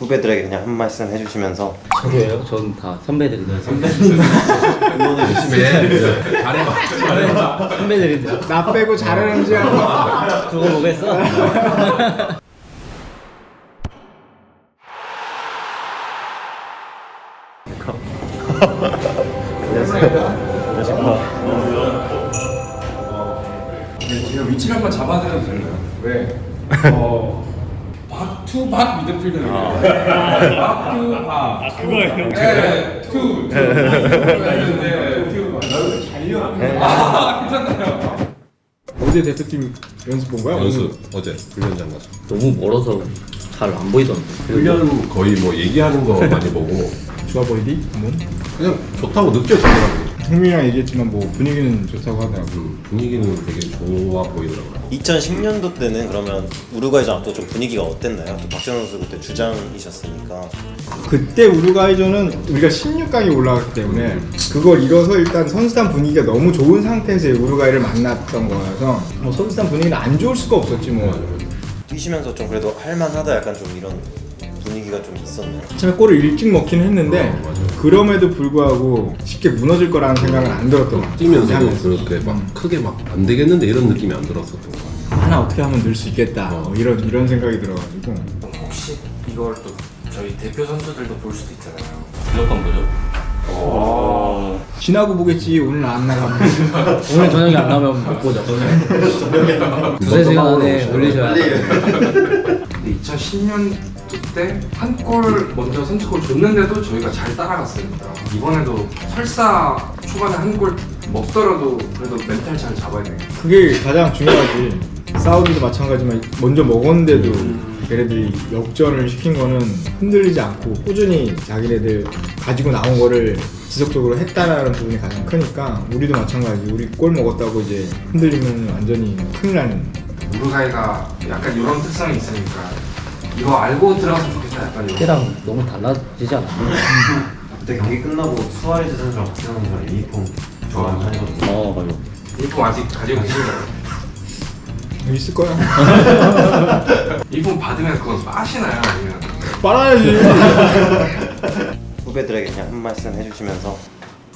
후배들에게 그냥 한 말씀 해주시면서 저도예요. 전 다 선배들인데 응원을 열심히 해. 잘해봐. 잘해봐. 선배들인데 나 빼고 잘하는지 알고 두고 보겠어. 제가 위치를 한번 잡아드려도 될까요? 왜? 어. 박투 박 미드필더예요. 박투 박. 아 그거예요? 네, 투. 투. 네, 투. 잘려. 아 괜찮나요? 어제 대표팀 연습 본 거야? 연수 어제 훈련장 가서 너무 멀어서 잘 안 보이던데. 훈련 거의 뭐 얘기하는 거 많이 보고 좋아 보이디? 한번? 그냥 좋다고 느껴지더라고요. 흥민이랑 얘기했지만 뭐 분위기는 좋다고 하더라고 음, 분위기는 되게 좋아 보이더라고요. 2010년도 때는 그러면 우루과이전 앞도 좀 분위기가 어땠나요? 또 박지원 선수 그때 주장이셨으니까 그때 우루과이전은 우리가 16강에 올라갔기 때문에 그걸 이뤄서 일단 선수단 분위기가 너무 좋은 상태에서 우루과이를 만났던 거라서 뭐 선수단 분위기는 안 좋을 수가 없었지 뭐 뛰시면서 좀 그래도 할만하다 약간 좀 이런 분위기가 좀 있었나요? 처음에 골을 일찍 먹긴 했는데 어, 맞아요. 그럼에도 불구하고 쉽게 무너질 거라는 생각은 안 들었던 것 같아요 뛰면서도 하면서. 그렇게 막 크게 막 안 되겠는데 이런 느낌이 안 들었었던 것 같아요. 하나 어떻게 하면 늘 수 있겠다 뭐 이런 이런 생각이 들어가지고 혹시 이걸 또 저희 대표 선수들도 볼 수도 있잖아요. 무조건 보죠. 지나고 보겠지 오늘 안 나가면 오늘 저녁에 안 나오면 못 보죠. 두세 시간 안에 올리셔야 돼. 근데 2010년 때 한 골 먼저 선취골 줬는데도 저희가 잘 따라갔으니까 이번에도 설사 초반에 한 골 먹더라도 그래도 멘탈 잘 잡아야 돼요. 그게 가장 중요하지. 사우디도 마찬가지지만 먼저 먹었는데도 걔네들이 역전을 시킨 거는 흔들리지 않고 꾸준히 자기네들 가지고 나온 거를 지속적으로 했다라는 부분이 가장 크니까 우리도 마찬가지. 우리 골 먹었다고 이제 흔들리면 완전히 큰일 나는. 우루과이가 약간 이런 특성이 있으니까 이거 알고 들어갔으면 좋겠다 약간 이런. 그때랑 너무 달라지지 않았나? 그때 경기 끝나고 수아레즈 선수랑 박지원 선수랑 유니폼 교환 하거든요 어 맞아. 일품 아직 가지고 계신가요? 있을 거야 일품 받으면 그건 빠시나요? 아니면 빨아야지 후배들에게 그냥 한 말씀 해주시면서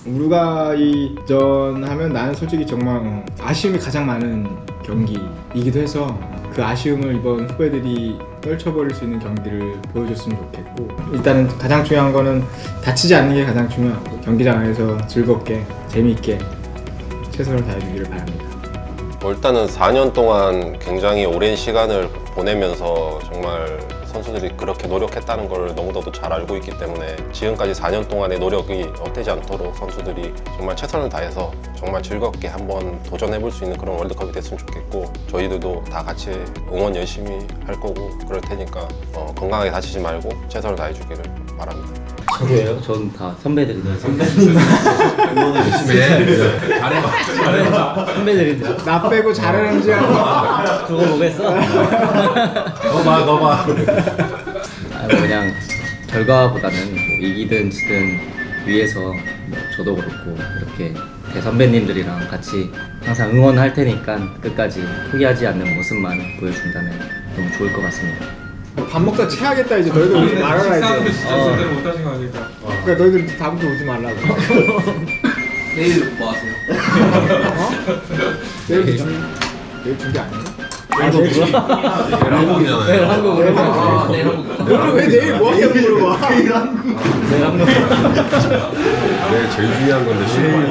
우루과이전 하면 나는 솔직히 정말 어, 아쉬움이 가장 많은 경기이기도 해서 그 아쉬움을 이번 후배들이 떨쳐버릴 수 있는 경기를 보여줬으면 좋겠고 일단은 가장 중요한 거는 다치지 않는 게 가장 중요하고 경기장 안에서 즐겁게 재미있게 최선을 다해주기를 바랍니다. 뭐 일단은 4년 동안 굉장히 오랜 시간을 보내면서 정말 선수들이 그렇게 노력했다는 걸 너무나도 잘 알고 있기 때문에 지금까지 4년 동안의 노력이 헛되지 않도록 선수들이 정말 최선을 다해서 정말 즐겁게 한번 도전해 볼 수 있는 그런 월드컵이 됐으면 좋겠고 저희들도 다 같이 응원 열심히 할 거고 그럴 테니까 어, 건강하게 다치지 말고 최선을 다해 주기를 바랍니다. 저도예요. 전 다 선배들인데 응원을 열심히 해. 잘해봐. 잘해봐. 선배들인데 나 빼고 잘하는지 알고 두고 보겠어. 너봐 너봐. 아, 그냥 결과보다는 뭐 이기든 지든 위에서 뭐 저도 그렇고 이렇게 대선배님들이랑 같이 항상 응원할 테니까 끝까지 포기하지 않는 모습만 보여준다면 너무 좋을 것 같습니다. 밥 먹다 체하겠다 이제 너희들 오지 말아라 식사하는데 이제 진짜 제대로 못 하신 거 아닐까? 그러니까 너희들 다음부터 오지 말라고 내일 뭐 하세요? 내일 준비 내일 준비 안 해? 한국이잖아요. 네, 한국으로. 아, 내일 한국. 너는 왜 내일 뭐 하냐고 물어봐 네, 한국. 네, 제일 중요한 건데 실물.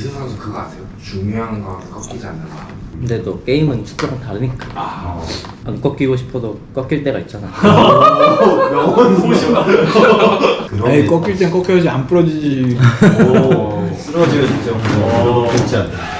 이수 선수 그거 아세요? 중요한 건 꺾이지 않는다. 근데 또 게임은 축구랑 다르니까. 아, 안 꺾이고 싶어도 꺾일 때가 있잖아. 에이 꺾일 땐 꺾여야지 안 부러지지. 쓰러지면 진짜. 그렇지 않나